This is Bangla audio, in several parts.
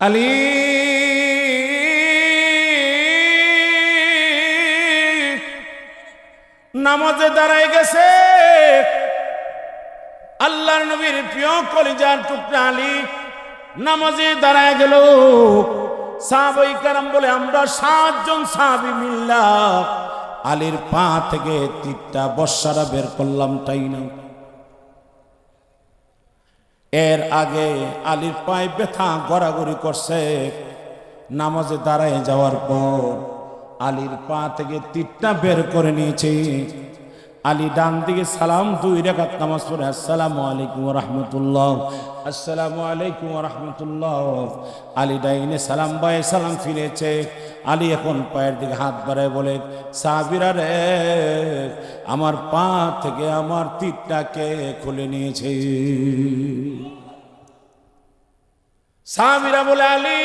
আলী নামাজে দাঁড়ায় গেছে। আল্লাহর নবীর প্রিয় কলিজার টুকরা আলী নামাজে দাঁড়ায় গেল। সাহাবাই কারাম বলে, আমরা সাতজন সাহাবি মিল্লা। আলীর পা থেকে তীরটা বর্ষারা বের করলাম, তাই না? এর আগে আলীর পায়ে ব্যথা, গড়াগড়ি করছে। নামাজে দাঁড়ায় যাওয়ার পর আলীর পা থেকে তীরটা বের করে নিয়েছে। আলী ডান দিকে সালাম, দুই রেখাত নামাজ পড়ে, আসসালামু আলাইকুম রহমতুল্লাহ। আসসালামু আলাইকুম রহমতুল্লাহ। আলী ডাইনে সালাম বায়ে সালাম ফিরেছে। আলী এখন পায়ের দিকে হাত বাড়ায় বলে সাবিরা রে, আমার পা থেকে আমার তীরটাকে খুলে নিয়েছে? সাবিরা বলে, আলী,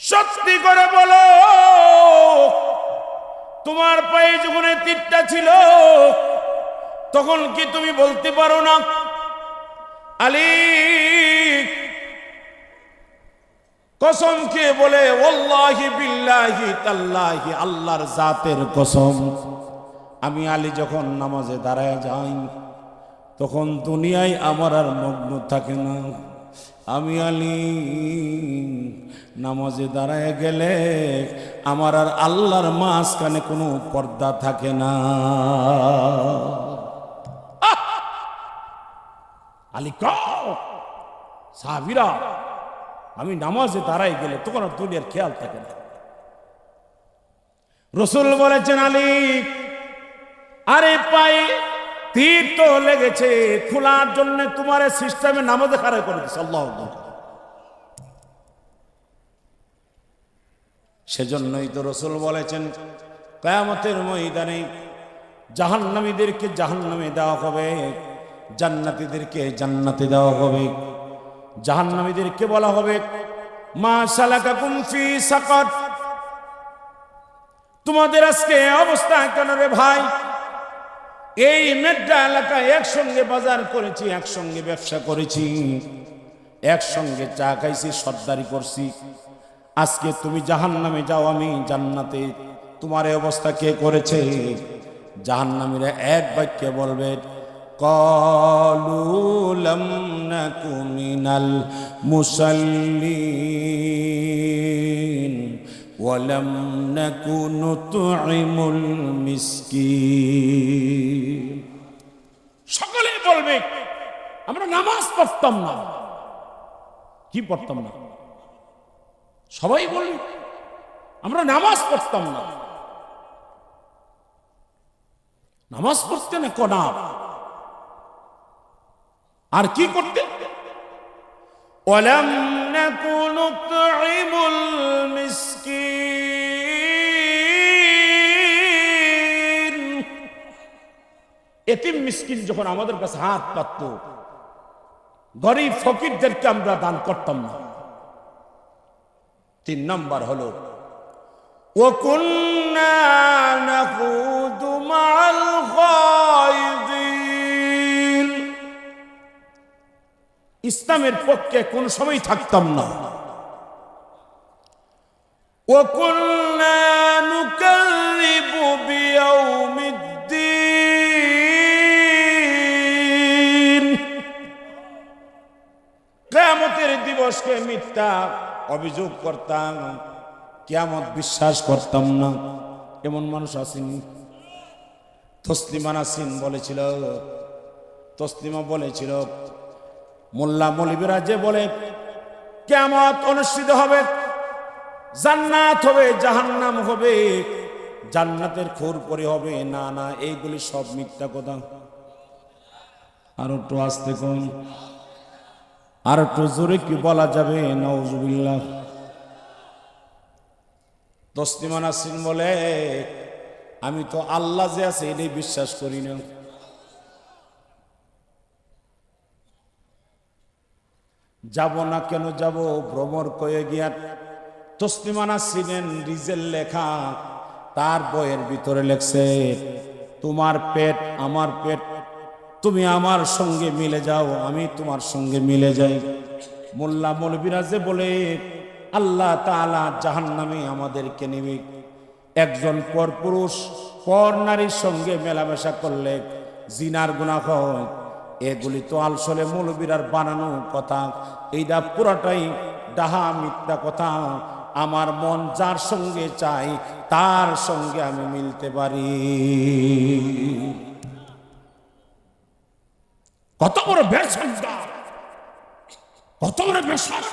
সত্যি করে বলো। তোমার পায়ে যখন তীরটা ছিল, তখন কি তুমি বলতে পারো না? আলী, কসম কে বলে আল্লাহর জাতের কসম। আমি আলী যখন নামাজে দাঁড়ায় যাই, তখন দুনিয়ায় আমার আর মগ্ন থাকে না। আমি আলী, নামাজে দাঁড়ায় গেলে আমার আর আল্লাহর মাঝখানে কোনো পর্দা থাকে না! আলী সাহাবিরা, আমি নামাজে দাঁড়াই গেলে তখন আর দুনিয়ার খেয়াল থাকে না রসুল বলেছেন, আলী, আরে পায়ে তীর তো লেগেছে, খোলার জন্য তোমার সিস্টেমে নামাজে খারাপ করে দিচ্ছে আল্লাহ। সেজন্যই তো রসুল বলেছেন, কয়ামতের ময়দানে জাহান্নামীদেরকে জাহান্নামে দেওয়া হবে, জান্নাতীদেরকে জান্নাতে দেওয়া হবে। জাহান্নামীদেরকে বলা হবে, মা সালাকাকুম ফি সাকাত তোমাদের আজকে অবস্থা কেন রে ভাই? এই মেড্ডা এলাকায় একসঙ্গে বাজার করেছি, একসঙ্গে ব্যবসা করেছি। একসঙ্গে চা খাইছি, সর্দারি করছি। আজকে তুমি জাহান নামে যাও, আমি জান্নাতে। তোমার অবস্থা কে করেছে? জাহান্নামীরা এক বাক্যে বলবে কলুলম মুসল্লিন। ولم نكن نطعم المسكين সকলে বলবে আমরা নামাজ পড়তাম না কি পড়তাম না সবাই বলবে আমরা নামাজ পড়তাম না নামাজ পড়তে না কনা আর কি করতে ولم نكن نطعم المسكين এতিম মিসকিন যখন আমাদের কাছে হাত পাতত, গরিব ফকিরদেরকে আমরা দান করতাম না। তিন নম্বর হলো ইসলামের পক্ষে কোন সময় থাকতাম না। ও কন্যা দিবসকে মিথ্যা অভিযোগ করতাম, কেয়ামত বিশ্বাস করতাম না। এমন মানুষ আসেনি তসলিমা নাসিন বলেছিল, তসলিমা বলেছিল, মোল্লা মলিবেরা যে বলে কেমত অনুষ্ঠিত হবে, জান্নাত হবে, জাহান্নাম হবে, জান্নাতের খোর পরে হবে। না না, এইগুলি সব মিথ্যা কথা। আর একটু আসতে কোন। আর একটু জোরে কি বলা যাবে? নওজুবিল্লাহ তসলিমা নাসিন বলে, আমি তো আল্লাহ যে আছে এটাই বিশ্বাস করি না। যাব না কেন যাব? ভ্রমর কয়ে গিয়া তসলিমানা ছিলেন রিজেল লেখা তার বইয়ের ভিতরে লেখছে, তোমার পেট আমার পেট তুমি আমার সঙ্গে মিলে যাও, আমি তোমার সঙ্গে মিলে যাই। মোল্লা মৌলবীরা যে বলে, আল্লাহ তাআলা জাহান্নামে আমাদেরকে নেবে। একজন পর পুরুষ, পর নারীর সঙ্গে মেলামেশা করলে জিনার গুণা হয়। এগুলি তো আলসলে মৌলবীরার বানানো কথা। এইটা পুরাটাই ডাহা মিথ্যা কথা। আমার মন যার সঙ্গে চাই তার সঙ্গে আমি মিলতে পারি। কত বড় বেসংজ্ঞা কত বড় বেসর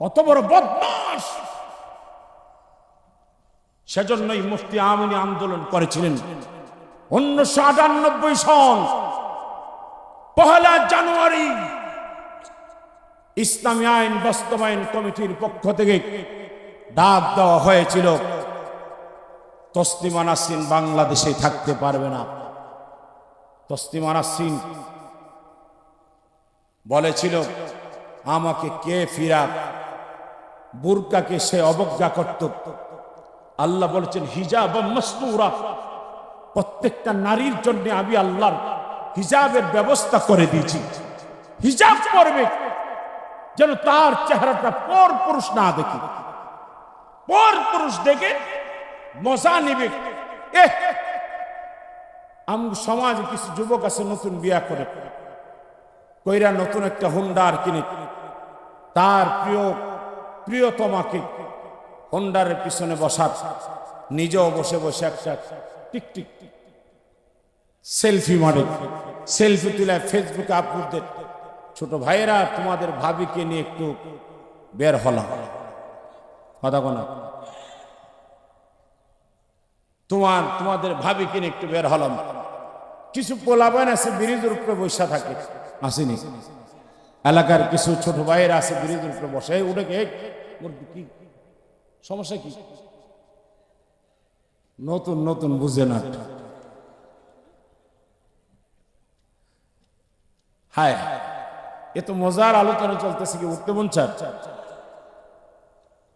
কত বড় বদমাস সেজন্যই মুফতি আমিনী আন্দোলন করেছিলেন। উনিশশো আটানব্বই সন, পহেলা জানুয়ারি, ইসলামী আইন বাস্তবায়ন কমিটির পক্ষ থেকে ডাক দেওয়া হয়েছিল, তসলিমা নাসরিন বাংলাদেশে থাকতে পারবে না। তসলিমা নাসরিন বলেছিল, আমাকে কে ফিরাক? বুরকাকে সে অবজ্ঞা করত। আল্লাহ বলেছেন হিজাব মস্তুরা প্রত্যেকটা নারীর জন্য আমি আল্লাহর হিজাবের ব্যবস্থা করে দিয়েছি। হিজাব করবে যেন তার চেহারাটা পর পুরুষ না দেখে। পর পুরুষ দেখে মজা নিবে। এ আম সমাজে কিছু যুবক আছে নতুন বিয়া করে। কইরা নতুন একটা হুন্ডার কিনে। তার প্রিয়, প্রিয়তমাকে হোন্ডারের পিছনে বসার। নিজেও বসে বসে একটা টিক টিক। সেলফি মারে সেলফি তুলে ফেসবুকে আপলোড দেয়। ছোট ভাইয়েরা তোমাদের ভাবিকে নিয়ে একটু বের হলাম। কথা কোনা তোমার তোমাদের ভাবিকে নিয়ে একটু বের হলাম। কিছু পোলাবান আছে ব্রিজের উপরে বসা থাকে। আসেনি। এলাকার কিছু ছোট ভাইয়েরা আছে ব্রিজের উপরে বসে। উঠে কে? সমস্যা কি? নতুন নতুন বুঝে না। হায় এ তো মজার আলোচনা চলতেছে কি উঠতে মন চায়?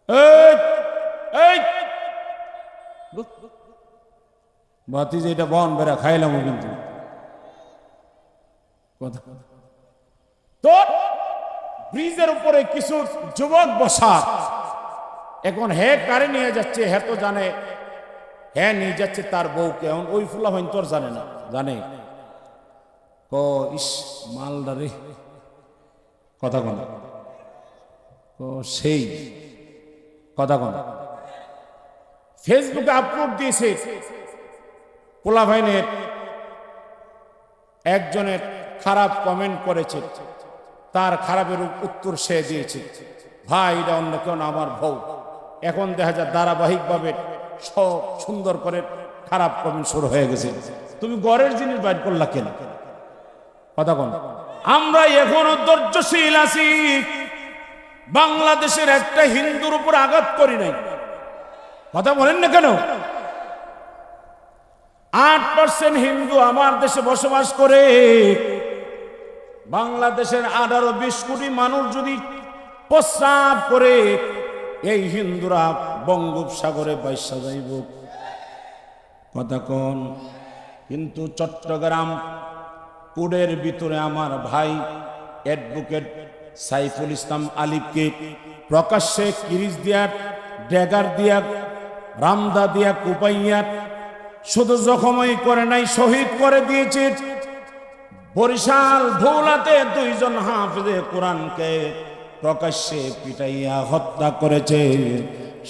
এই, এই! বাতি যে এটা বন বেড়া খাইলাম কিন্তু কথা। তো ব্রিজের উপরে কিছু যুবক বসা এখন হে কারে নিয়ে যাচ্ছে, হে তো জানে। হ্যাঁ নিয়ে যাচ্ছে তার বউকে। এখন ওই ফুলা হইন তোর জানে না? জানে। ক, ইস মালদা রে। কথা কন। সেই। কথা কন। ফেসবুকে আপলোড দিয়েছে। পোলা ভাইনের একজনের খারাপ কমেন্ট করেছে, তার খারাপের উত্তর সে দিয়েছে। ভাই, এটা অন্য কেউ না, আমার বউ। এখন দেখা যায় ধারাবাহিকভাবে সব সুন্দর করে খারাপ কমেন্ট শুরু হয়ে গেছে। তুমি গড়ের জিনিস বাইর করলা কেন? কথা কোন আমরা এখনও ধৈর্যশীল আছি। বাংলাদেশের একটা হিন্দুর উপর আঘাত করি নাই। কথা বলেন না কেন? আট পার্সেন্ট হিন্দু আমার দেশে বসবাস করে। বাংলাদেশের আঠারো বিশ কোটি মানুষ যদি প্রস্রাব করে, এই হিন্দুরা বঙ্গোপসাগরে বাইসা যাইব। কথা কন? কিন্তু চট্টগ্রাম কোডের ভিতরে আমার ভাই অ্যাডভোকেট সাইফুল ইসলাম আলিফকে প্রকাশ্যে কিরিজ দিয়া, ড্যাগার দিয়া, রামদা দিয়া কুপাইয়া শুধু জখমই করে নাই, শহীদ করে দিয়েছে। বরিশাল ভোলাতে দুইজন হাফিজে কোরআনকে প্রকাশ্যে পিটাইয়া হত্যা করেছে,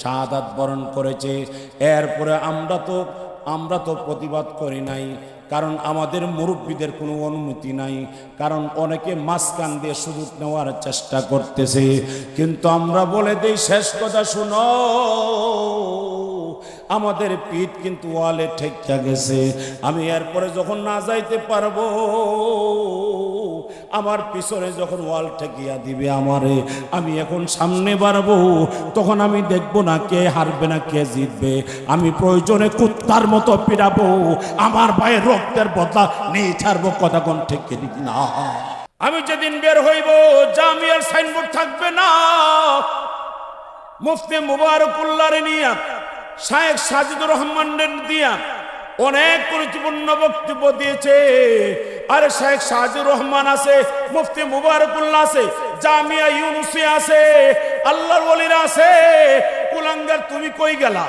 শাহাদাত বরণ করেছে। এরপরে আমরা তো আমরা তো প্রতিবাদ করি নাই, কারণ আমাদের মুরব্বীদের কোনো অনুমতি নাই, কারণ অনেকে মাঝখান দিয়ে সুযোগ নেওয়ার চেষ্টা করতেছে। কিন্তু আমরা বলে দিই, শেষ কথা শুনো। আমাদের পিঠ কিন্তু ওয়ালে ঠেকটা গেছে। আমি এরপরে যখন না যাইতে পারব, আমার পিছনে যখন ওয়াল ঠেকিয়া দিবে আমারে, আমি এখন সামনে বাড়বো, তখন আমি দেখব না কে হারবে না কে জিতবে। আমি প্রয়োজনে কুত্তার মতো পিড়াবো, আমার পায়ে রক্তের বদলা নিয়ে ছাড়বো কথা কোন ঠেকে না। আমি যেদিন বের হইব, জামিয়ার সাইনবোর্ড থাকবে না। মুফতি মুবারকুল্লাহ নিয়া শায়েখ সাজিদুর রহমানের দিয়া অনেক গুরুত্বপূর্ণ বক্তব্য দিয়েছে। আরে শেখ সাজির রহমান আছে, মুফতি মুবারকুল্লাহ আছে, জামিয়া ইউনুসি আছে, আল্লাহর ওলিরা আছে, কুলাঙ্গার তুমি কই গেলা?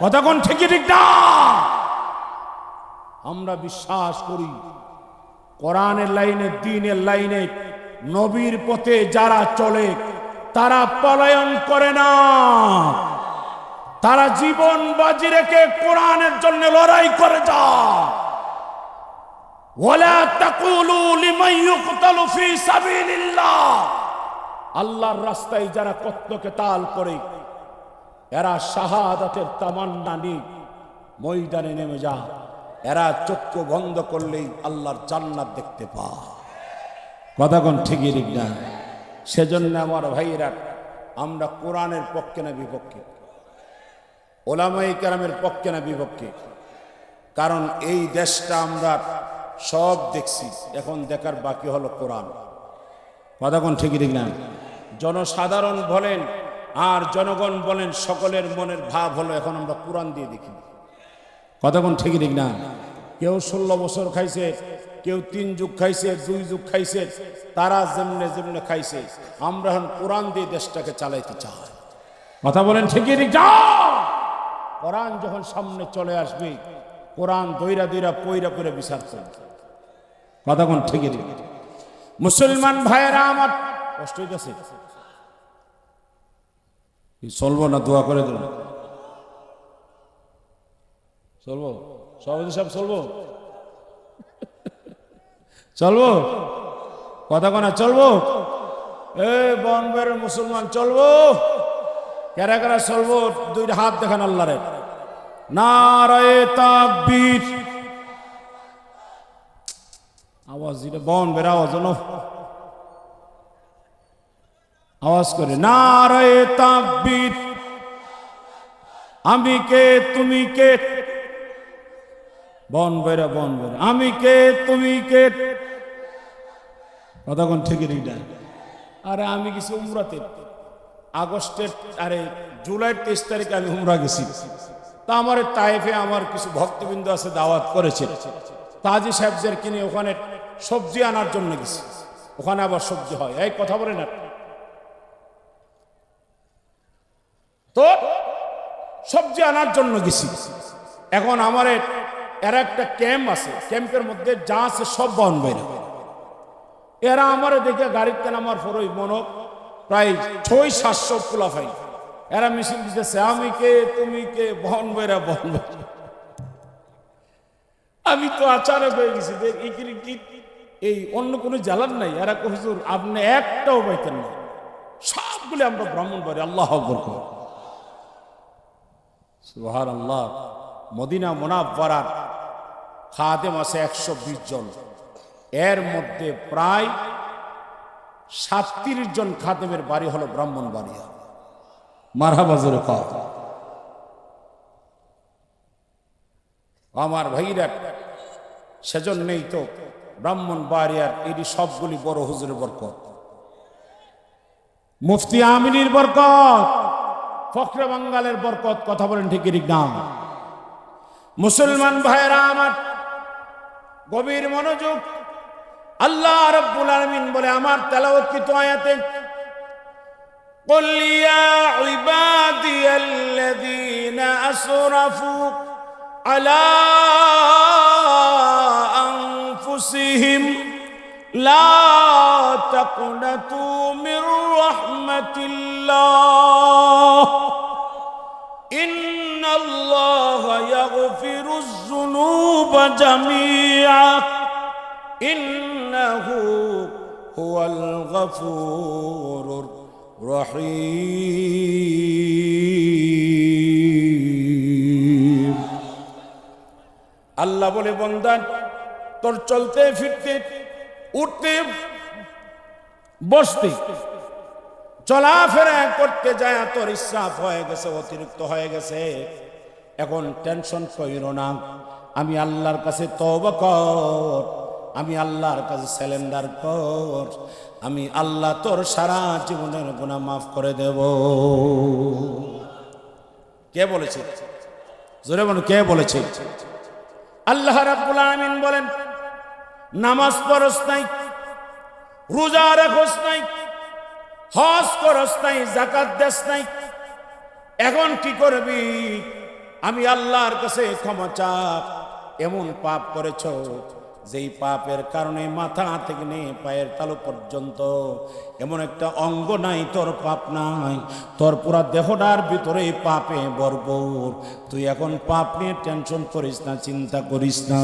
কথা কোন ঠিকই ঠিক না? আমরা বিশ্বাস করি, কোরআনের লাইনে, দিনের লাইনে নবীর পথে যারা চলে, তারা পলায়ন করে না। তারা জীবন বাজি রেখে কোরআনের জন্য লড়াই করে যা। আল্লাহর রাস্তায় যারা কত্তকে তাল করে, এরা শাহাদাতের তামান্না নিয়ে ময়দানে নেমে যা। এরা চক্ষু বন্ধ করলেই আল্লাহর জান্নাত দেখতে পা। কথা কোন ঠিকই ঠিক না। সেজন্য আমার ভাইরা আমরা কোরআনের পক্ষে না বিপক্ষে? ওলামাই কেরামের পক্ষে না বিপক্ষে? কারণ এই দেশটা আমরা সব দেখছি, এখন দেখার বাকি হলো কোরআন। কথা কোন ঠিকই দেখলাম জনসাধারণ বলেন আর জনগণ বলেন, সকলের মনের ভাব হলো এখন আমরা কোরআন দিয়ে দেখি। কতক্ষণ ঠিকই ঠিক না? কেউ ষোলো বছর খাইছে, কেউ তিন যুগ খাইছে, দুই যুগ খাইছে, তারা যেমনে যেমনে খাইছে, আমরা এখন কোরআন দিয়ে দেশটাকে চালাইতে চাই। কথা বলেন ঠিকই ঠিক না? কোরআন যখন সামনে চলে আসবে, কোরআন দইরা দইরা পইরা পইরা বিচার করবে। কতক্ষণ ঠিকই ঠিক মুসলমান ভাইয়েরা আমার কষ্ট হইতেছে। চলবো না দোয়া করে দেবো চলবো? সভাপতি সাহেব, চলবো? চলবো? কথা কোনা, চলবো? এ বনবের মুসলমান, চলবো? কেরা কেরা চলবো দুইটা হাত দেখান আল্লাহরে। নারায়ে তাকবীর। আওয়াজ দিলে বন বের আওয়াজ হলো। আওয়াজ করে, নারায়ে তাকবীর। আমি কে, তুমি কে? বন বেরা বন বেরা আমি কে, তুমি কে? কতক্ষণ ঠিকই ঠিক আরে আমি কিছু উমরাতে। আগস্টের, আরে, জুলাইয়ের তেইশ তারিখে আমি হুমরা গেছি। তা আমার তাইফে আমার কিছু ভক্তবৃন্দ আছে দাওয়াত করেছে। তাজি সাহেবদের কিনে ওখানে সবজি আনার জন্য গেছি। ওখানে আবার সবজি হয়। এই কথা বলে না তো সবজি আনার জন্য গেছি। এখন আমার এরা একটা ক্যাম্প আছে। ক্যাম্পের মধ্যে যা আছে সব বন বাইরে। এরা আমার দেখে গাড়িতে নামার পরই মনো প্রায় ছয় সাতশো ফুলাফাই এরা মিছিল দিতেছে আমি কে, তুমি কে, বহন বেরা বহন আমি তো আচারক হয়ে গেছি এই অন্য কোনো জ্বালান নাই। এরা হুজুর, আপনি একটাও পাইতেন না। সবগুলি আমরা ব্রাহ্মণ বাড়ি, আল্লাহ সুহার আল্লাহ মদিনা মোনাব্বারার খাদেম আছে একশো বিশ জন। এর মধ্যে প্রায় সাতত্রিশ জন খাদেমের বাড়ি হলো ব্রাহ্মণ বাড়িয়া মারহাবাজুর আমার ভাইরা, সেজন্যই তো ব্রাহ্মণ বাড়িয়ার এটি সবগুলি বড় হুজুরের বরকত। মুফতি আমিনীর বরকত, ফখরে বাঙ্গালের বরকত, কথা বলেন ঠিক নাম মুসলমান ভাইরা আমার গভীর মনোযোগ আল্লাহ রব্বুল আলামিন বলে আমার তেলাওয়াতকৃত আয়াতে قل يا عبادي الذين أسرفوا على أنفسهم لا تقنطوا من رحمة الله إن الله يغفر الذنوب جميعا ইন্নাহু হুয়াল গফুরুর রহিম। আল্লাহ বলে, বন্দা, তোর চলতে ফিরতে, উঠতে, বসতে, চলাফেরা করতে যায়, তোর ইসরাফ হয়ে গেছে, অতিরিক্ত হয়ে গেছে। এখন টেনশন কইর না, আমি আল্লাহর কাছে তবা কর। আমি আল্লাহর কাছে স্যালেন্ডার কর, আমি আল্লাহ তোর সারা জীবনের গুণা মাফ করে দেব। কে বলেছে? জোরে বলুন, কে বলেছে? আল্লাহ রাব্বুল আলামিন বলেন, নামাজ পড়স নাই, রোজা রাখস নাই, হজ করস নাই জাকাত দেস নাই। এখন কি করবি? আমি আল্লাহর কাছে ক্ষমা চাপ, এমন পাপ করেছ যেই পাপের কারণে মাথা থেকে নিয়ে পায়ের তালু পর্যন্ত এমন একটা অঙ্গ নাই, তোর পাপ নাই। তোর পুরা দেহটার ভিতরে পাপে বরবর তুই এখন পাপ নিয়ে টেনশন করিস না, চিন্তা করিস না।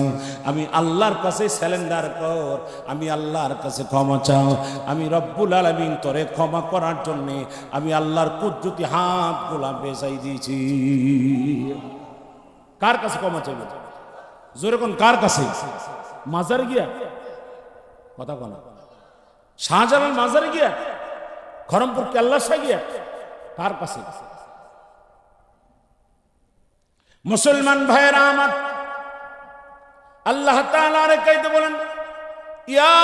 আমি আল্লাহর কাছে স্যালেন্ডার কর, আমি আল্লাহর কাছে ক্ষমা চাও। আমি রব্বুল আলমিন তোরে ক্ষমা করার জন্যে আমি আল্লাহর কুদ্রুতি হাত গোলা বেসাই দিয়েছি। কার কাছে ক্ষমা চাইবে? জোরে কোন, কার কাছে? মাজারে গিয়া। কথা বলা শাহজালাল মাজারে গিয়া খরমপুর কেল্লা শাহ গিয়া কার কাছে মুসলমান ভাইয়েরা আমার, আল্লাহ তাআলার কাইতে বলেন, ইয়া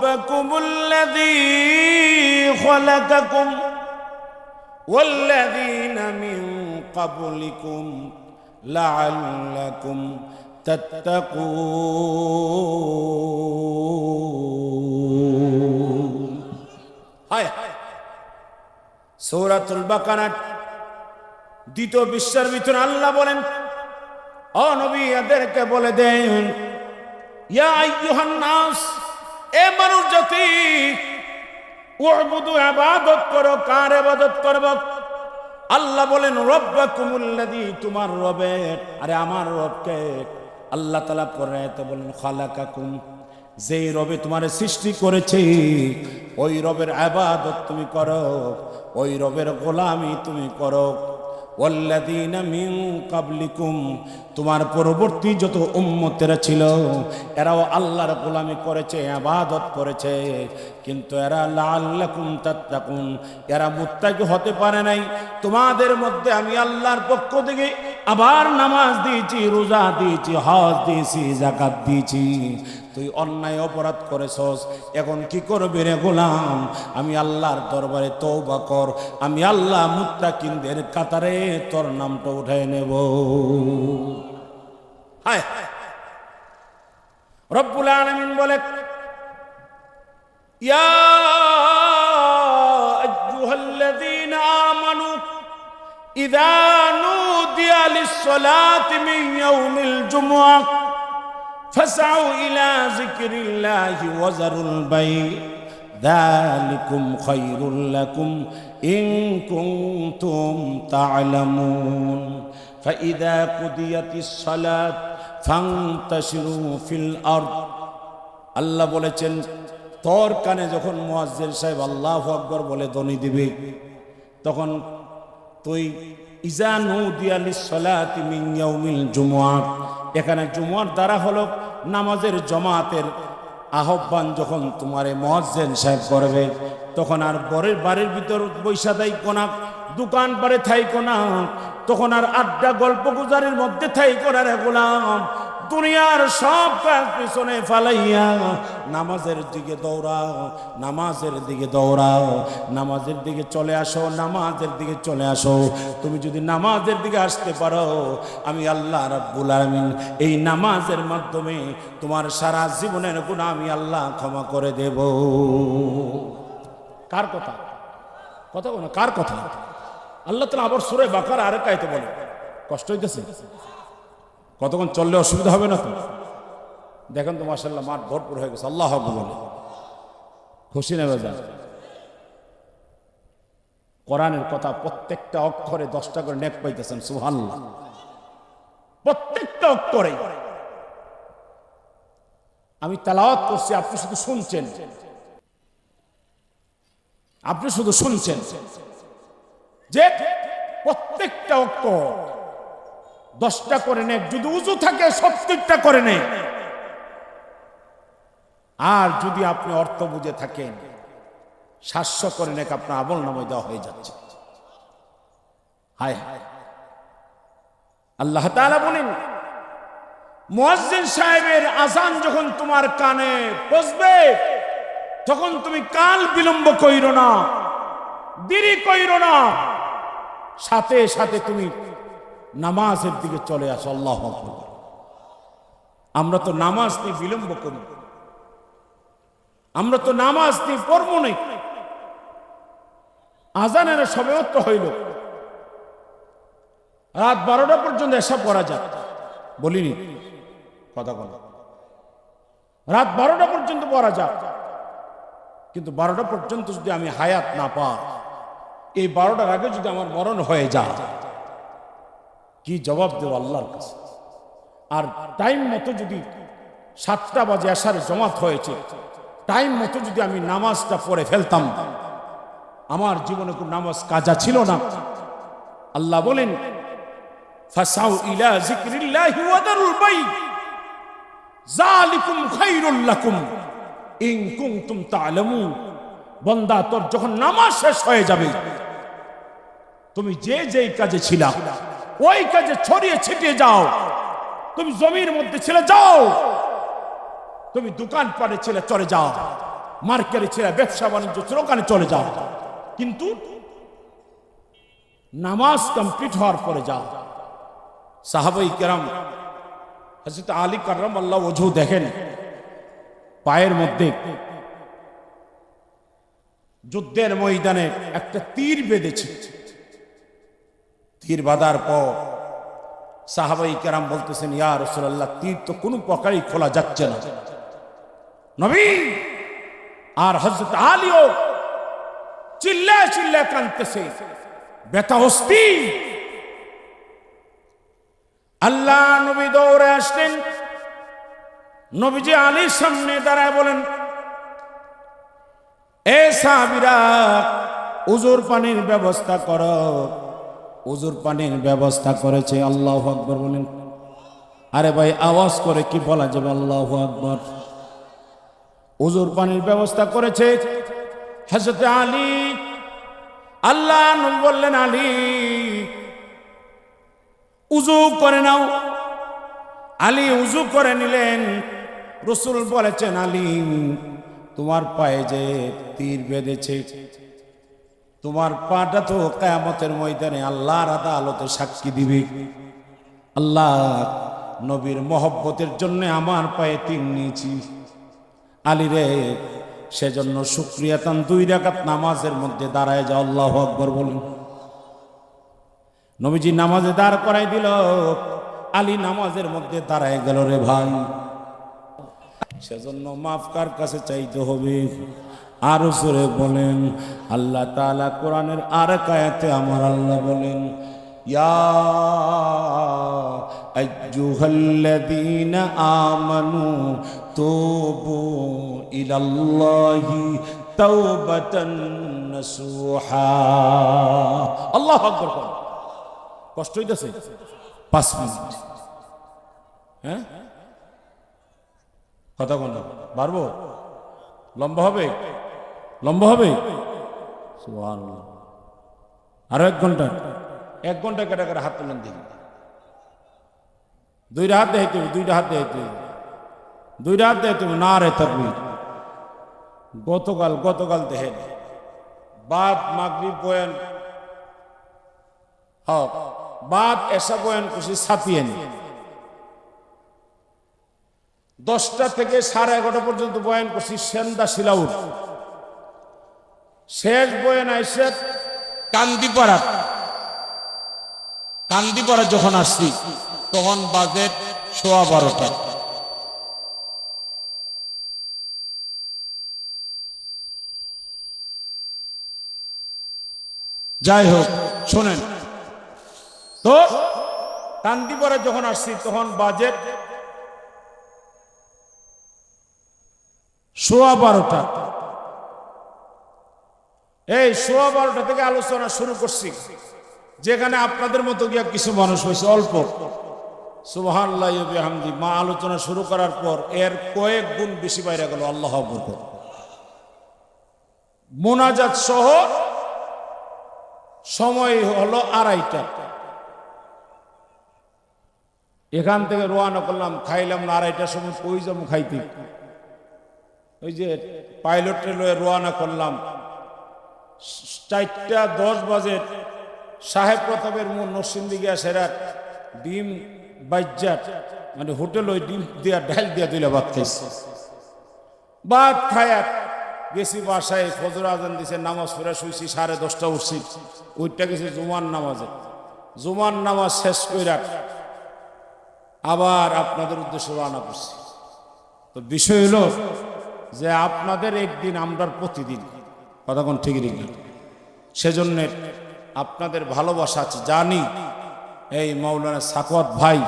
ربكم الذي خلقكم والذين من قبلكم لعلكم تتقون হায় সৌরাতুল বাকারাত দ্বিতীয় বিশ্বের ভিতরে আল্লাহ বলেন অনবী এদেরকে বলে দেন ইয়া আইয়ুহান নাস এ মানুষ জাতি উবুদু ইবাদত করো, কার ইবাদত করব? আল্লাহ বলেন, রব্বাকুমুল্লাযী তোমার রবে। আরে আমার রবকে আল্লাহ তাআলা পরায়াতে বলেন, খালাকাকুম। যেই রবে তোমার সৃষ্টি করেছে, ওই রবের আবাদত তুমি করো, ওই রবের গোলামি তুমি করো। তোমার পরবর্তী যত উম্মতেরা ছিল, এরাও আল্লাহর গোলামি করেছে আবাদত করেছে, কিন্তু এরা লাল্লাকুম তাত্তাকুন, এরা মুত্তাকি হতে পারে নাই। তোমাদের মধ্যে আমি আল্লাহর পক্ষ থেকে আবার নামাজ দিয়েছি, রোজা দিয়েছি, হজ দিয়েছি জাকাত দিয়েছি। তুই অন্যায় অপরাধ করেছস। এখন কি করবে রে গোলাম? আমি আল্লাহর দরবারে তৌবা কর। আমি আল্লাহ মুত্তাকিনদের কাতারে তোর নামটা উঠাই নেব। হায় রব্বুল আলামিন বলে, ইয়া আইয়ুহাল্লাযীনা আমানু ইযা নুদিয়া লিস-সালাতি মিন ইয়াউমিল জুমআহ فاسعوا إلى ذكر الله وذروا البيع ذلكم خير لكم إن كنتم تعلمون فإذا قضيت الصلاة فانتشروا في الأرض আল্লাহ বলেছেন তোর কানে যখন মুয়াজ্জিন সাহেব আল্লাহু আকবার বলে ধ্বনি দিবে তখন তুই ইজা নুদিয়ালিস সালাতি মিন ইয়াউমিল জুমআহ এখানে জুমার দ্বারা হলো নামাজের জমাতের আহ্বান যখন তোমার মহাজেন সাহেব করবে, তখন আর বরের বাড়ির ভিতর বৈশা দেয় কোনা দোকান পারে থাই কোনা তখন আর আড্ডা গল্প গুজারের মধ্যে থাই করার গোলাম। দুনিয়ার সব কাজ পিছনে ফালাইয়া নামাজের দিকে দৌড়াও, নামাজের দিকে দৌড়াও, নামাজের দিকে চলে আসো, নামাজের দিকে চলে আসো। তুমি যদি নামাজের দিকে আসতে পারো, আমি আল্লাহ রাব্বুল আলামিন এই নামাজের মাধ্যমে তোমার সারা জীবনের গুণা আমি আল্লাহ ক্ষমা করে দেব। কার কথা? কথা বলো, কার কথা? আল্লাহ তালা আবার সুরে বাকার আরে কাইতে বলে। কষ্ট হইতেছে? কতক্ষণ চললে অসুবিধা হবে না তো? দেখেন তো মাসাল্লাহ মাঠ ভরপুর হয়ে গেছে, আল্লাহ বলে। খুশি নেবে যা কোরআনের কথা প্রত্যেকটা অক্ষরে দশটা করে নেক পাইতেছেন সুহাল্লাহ প্রত্যেকটা অক্ষরে। আমি তালাওয়াত করছি, আপনি শুধু শুনছেন। আপনি শুধু শুনছেন। যে প্রত্যেকটা অক্ষর দশটা করে নে যদি উজু থাকে সত্তরটা করে নে আর যদি আপনি অর্থ বুঝে থাকেন, সাতশো করে নেক আপনার আমল নামে দেওয়া হয়ে যাচ্ছে। আল্লাহ বলেন, মুয়াজ্জিন সাহেবের আজান যখন তোমার কানে পৌঁছবে তখন তুমি কাল বিলম্ব কইরো না, দেরি কইর না। সাথে সাথে তুমি নামাজের দিকে চলে আসো, আল্লাহ আমরা তো নামাজ নিয়ে বিলম্ব করি আমরা তো নামাজ নিয়ে পড়ব নেই আজানের সবেমাত্র হইল। রাত বারোটা পর্যন্ত এসব করা যায়। বলিনি? কথা বল। রাত বারোটা পর্যন্ত পড়া যায়। কিন্তু বারোটা পর্যন্ত যদি আমি হায়াত না পাই, এই বারোটার আগে যদি আমার মরণ হয়ে যায় কি জবাব দেব আল্লাহর কাছে? আর টাইম মতো যদি সাতটা বাজে আসার জমাত হয়েছে টাইম মতো যদি আমি নামাজটা পড়ে ফেলতাম, আমার জীবনে কোনো নামাজ কাজা ছিল না। আল্লাহ বলেন, ফাসাউ ইলা যিকরিল্লাহি ওয়া দারুল বাইত, যালিকুম খায়রুল লাকুম, ইন কুনতুম তা'লামুন। বান্দা, তোর যখন নামাজ শেষ হয়ে যাবে, তুমি যে যেই কাজে ছিলা ওই কাজে ছড়িয়ে ছিটিয়ে যাও। তুমি জমির মধ্যে ছেলে যাও। তুমি দোকান পাড়ে ছিলে চলে যাও। মার্কেটে ছেলে ব্যবসা বাণিজ্য ওখানে চলে যাও। কিন্তু নামাজ কমপ্লিট হওয়ার পরে যাও। সাহাবাই কেরাম হজরত আলী কার্রাম আল্লাহ ওঝু দেখেন। পায়ের মধ্যে যুদ্ধের ময়দানে একটা তীর বেঁধেছে। তীর বাঁধার পর সাহাবাই কেরাম বলতেছেন, ইয়া রসুল্লাহ তীর তো কোনো প্রকারই খোলা যাচ্ছে না। নবী, আর হজরত আলীও চিল্লা চিল্লা কানতেছে ব্যথা হস্তি আল্লাহ নবী দৌড়ে আসলেন। নবীজি আলীর সামনে দাঁড়ায় বলেন, এ সাহাবিরা, উজুর পানির ব্যবস্থা করো। উজুর পানির ব্যবস্থা করেছে, আল্লাহ আকবর বলেন। আরে ভাই, আওয়াজ করে কি বলা যাবে? আল্লাহ আকবর। উজুর পানির ব্যবস্থা করেছে হজরত আলী। আল্লাহ বললেন, আলী, উজু করে নাও। আলী উজু করে নিলেন। রসুল বলেছেন, আলী, তোমার পায়ে যে তীর বেঁধেছে তোমার পাটা তো কেয়ামতের ময়দানে আল্লাহর আদালতে সাক্ষী দিবে। আল্লাহ নবীর মহব্বতের জন্য আমার পায়ে তিন নিয়েছি। আলী রে, সেজন্য শুক্রিয়া তান দুই রাকাত নামাজের মধ্যে দাঁড়ায় যাও, আল্লাহ আকবর বলুন। নবীজি নামাজে দাঁড় করাই দিল, আলী নামাজের মধ্যে দাঁড়ায় গেল রে ভাই। সেজন্য মাফকার কাছে চাইতে হবে? আরও সরে বলেন, আল্লাহ তাআলা কোরআনের আর কায়াতে আমার আল্লাহ বলেন, ইয়া আইয়ুহাল্লাযীনা আমানু তুবু ইলাল্লাহি তাওবাতান নাসুহা। আল্লাহু আকবার। কষ্ট হইতেছে? পাঁচ মিনিট। হ্যাঁ? কথা কোন পারব লম্বা হবে? লম্বা হবে। আরও এক ঘণ্টা। এক ঘণ্টা কেটে কেটে হাত তুলেন দিন দুইটা হাত দেখাইতে হবে দুইটা হাত দেখাইতে হবে। দুইটা হাত দেখাইতে হবে না রে থাকবি গতকাল গতকাল দেখেন। বাদ মাগরিব বয়ান হক বাদ এসা বয়ান খুশি ছাপিয়ে নি। দশটা থেকে সাড়ে এগারোটা পর্যন্ত বয়ান করছি সেন্দা শিলাউর শেষ বয়ান আইসে কান্দিপাড়া কান্দিপাড়া যখন আসছি, তখন বাজেট সোয়া বারোটা। যাই হোক, শোনেন। তো কান্দিপাড়া যখন আসছি, তখন বাজেট সোয়া বারোটা। এই সোয়া বারোটা থেকে আলোচনা শুরু করছি। যেখানে আপনাদের মতো গিয়া কিছু মানুষ হয়েছে, অল্প। সুবহানাল্লাহি মা আলোচনা শুরু করার পর এর কয়েক গুণ বেশি বাইরে গেল, আল্লাহ মোনাজাত সহ সময় হলো আড়াইটা। এখান থেকে রোয়ানা করলাম, খাইলাম না, আড়াইটার সময় কই যাব খাইতে? ওই যে পাইলটে লয়ে রোয়ানা করলাম। চারটা দশ বাজে, সাহেব প্রতাপের মন নরসিংদী গিয়া সেরার ডিম বাইজাত মানে হোটেল ওই ডিম দিয়া ডাল দিয়া দিলে ভাত খাইছে। ভাত খায়াত গেছি বাসায়, ফজর আজান দিছে, নামাজ পড়ে শুইছি, সাড়ে দশটা উঠছি। ওইটা গেছি জুমার নামাজে। জুমার নামাজ শেষ কইরা আবার আপনাদের উদ্দেশ্যে রানা করছি। তো বিষয় হলো যে আপনাদের একদিন আমরা প্রতিদিন কতক্ষণ ঠিক রেখে সেজন্য আপনাদের ভালোবাসা আছে। জানি এই মৌলানা সাকওয়াত ভাই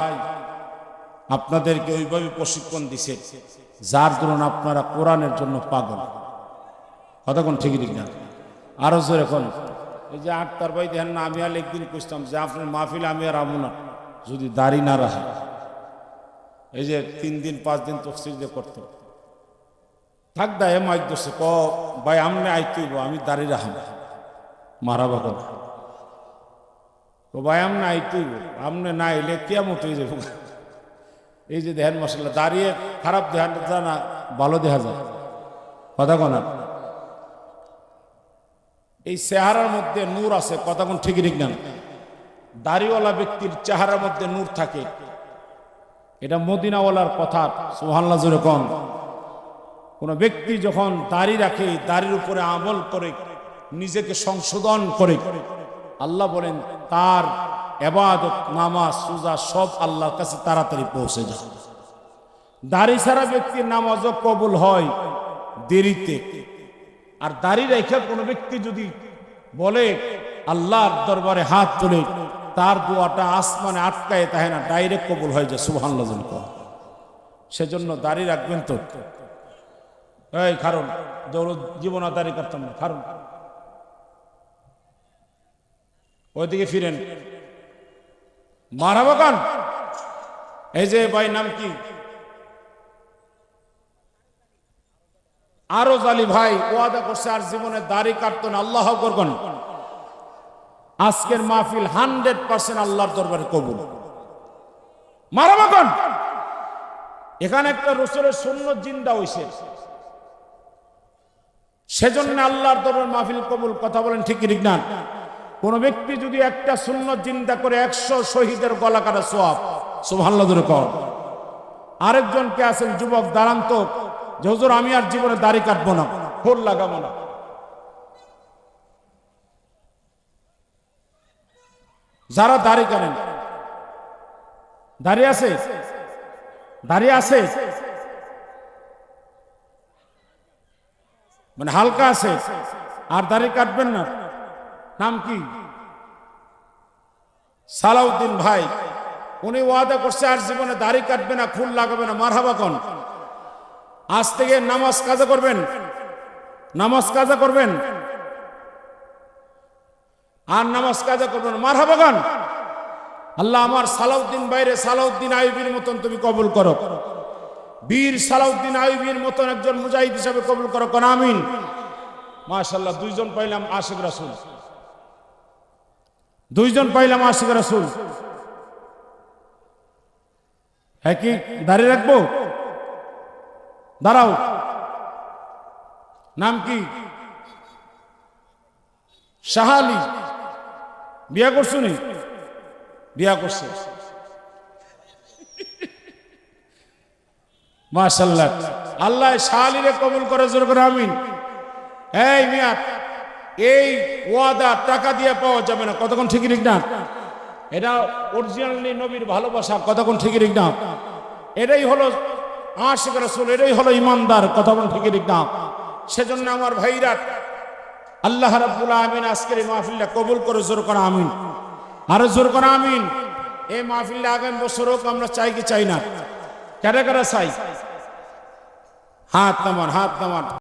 আপনাদেরকে ওইভাবে প্রশিক্ষণ দিছে, যার দরুন আপনারা কোরআনের জন্য পাগল। কতক্ষণ ঠিক ঠিক না আরও জোরে এখন এই যে আটটার ভাই দেখেন না, আমি আর একদিন খুঁজতাম যে আপনার মাহফিল আমি আর আমু না, যদি দাড়ি না রাখে। এই যে তিন দিন, পাঁচ দিন তফসিল যে করতো। থাক দা এ মাইক দোষে ক, ভাই আমনে আইতেইব আমি দাড়ি রাখাম মারা বাকন ও ভাই আমনে আইতেইব আমনে না আইলে কেমন হয়ে যাব এই যে দেহান মশলা দাঁড়িয়ে খারাপ দেহান যায় না, ভালো দেখা যায়। কথা কোন এই চেহারার মধ্যে নূর আছে, কথা কোন ঠিক ঠিক না। দাড়িওয়ালা ব্যক্তির চেহারার মধ্যে নূর থাকে। এটা মদিনাওয়ালার কথা সুহান্লা জোরে কন। কোন ব্যক্তি যখন দাড়ি রাখে, দাড়ির উপরে আমল করে, নিজেকে সংশোধন করে, আল্লাহ বলেন, তার এবাদত, নামাজ সুজা সব আল্লাহর কাছে তাড়াতাড়ি পৌঁছে যায়। দাড়ি ছাড়া ব্যক্তির নামাজও কবুল হয় দেরিতে। আর দাড়ি রেখে কোনো ব্যক্তি যদি বলে, আল্লাহর দরবারে হাত তুলে, তার দোয়াটা আসমানে আটকায় তাহে না, ডাইরেক্ট কবুল হয়ে যায়। সুবহানাল্লাহ সেজন্য দাড়ি রাখবেন তো? এই কারণ দৌড় জীবন দাঁড়ি করতাম না কারণ ওইদিকে ফিরেন। মারা বাগান এই যে ভাই নাম কি? আরও জালি ভাই, ওয়াদা করছে আর জীবনে দাড়ি কাটতো না, আল্লাহ করবেন। আজকের মাহফিল হান্ড্রেড পার্সেন্ট আল্লাহর দরবারে কবুল। মারা বাগান এখানে একটা রসুলের শূন্য জিন্দা হইছে। সেজন্য আল্লাহর দরবার মাহফিল কবুল, কথা বলেন ঠিক ঠিক না? কোন ব্যক্তি যদি একটা শূন্য চিন্তা করে একশো শহীদের গলা কাটা সোয়াব সুভাল্লা ধরে কর আরেকজন কে আছেন যুবক দাঁড়ান তো যে আমি আর জীবনে দাড়ি কাটবো না ফোর লাগাবো না। যারা দাড়ি কাটেন, দাঁড়িয়ে আছে? দাঁড়িয়ে আছে? মানে হালকা আছে, আর দাড়ি কাটবেন না। নাম কি? সালাউদ্দিন ভাই, উনি ওয়াদা করছে আর জীবনে দাড়ি কাটবে না, ফুল লাগাবে না। মারহাবা কন। আজ থেকে নামাজ কাজা করবেন। নামাজ কাজা করবেন। আর নামাজ কাজা করবেন। মারহাবা কন। আল্লাহ আমার সালাউদ্দিন বাইরে সালাউদ্দিন আইবির মতন তুমি কবুল করো। বীর সালাউদ্দিন আইবির মতন একজন মুজাহিদ হিসাবে কবুল করো, কোন আমিন? মাশাল্লাহ দুইজন পাইলাম আশিক রাসুল। দুইজন পাইলাম আশিক রাসুল। হ্যাঁ কি? দাঁড়িয়ে রাখব? দাঁড়াও। নাম কি? শাহালি বিয়া করছ নি? বিয়া করছে। মাশাল্লাহ আল্লাহ শাহালিরে কবুল করে, জোর করে আমিন। এই মিয়া, এই ওয়াদা টাকা দিয়ে পাওয়া যাবে না। কতক্ষণ ঠিক ঠিক না? এটা অরিজিনালি নবীর ভালোবাসা, কতক্ষণ ঠিক ঠিক না? এটাই হলো আশিক রসুল, এটাই হলো ইমানদার, কতক্ষণ ঠিক ঠিক না? সেজন্য আমার ভাইরা, আল্লাহ রাব্বুল আমিন আজকের এই মাহফিলটা কবুল করে, জোর করা আমিন। আরও জোর করা আমিন। এই মাহফিলটা আগামী বছর হোক আমরা চাই কি চাই না? কারা কারা চাই? হাত নামান হাত নামান।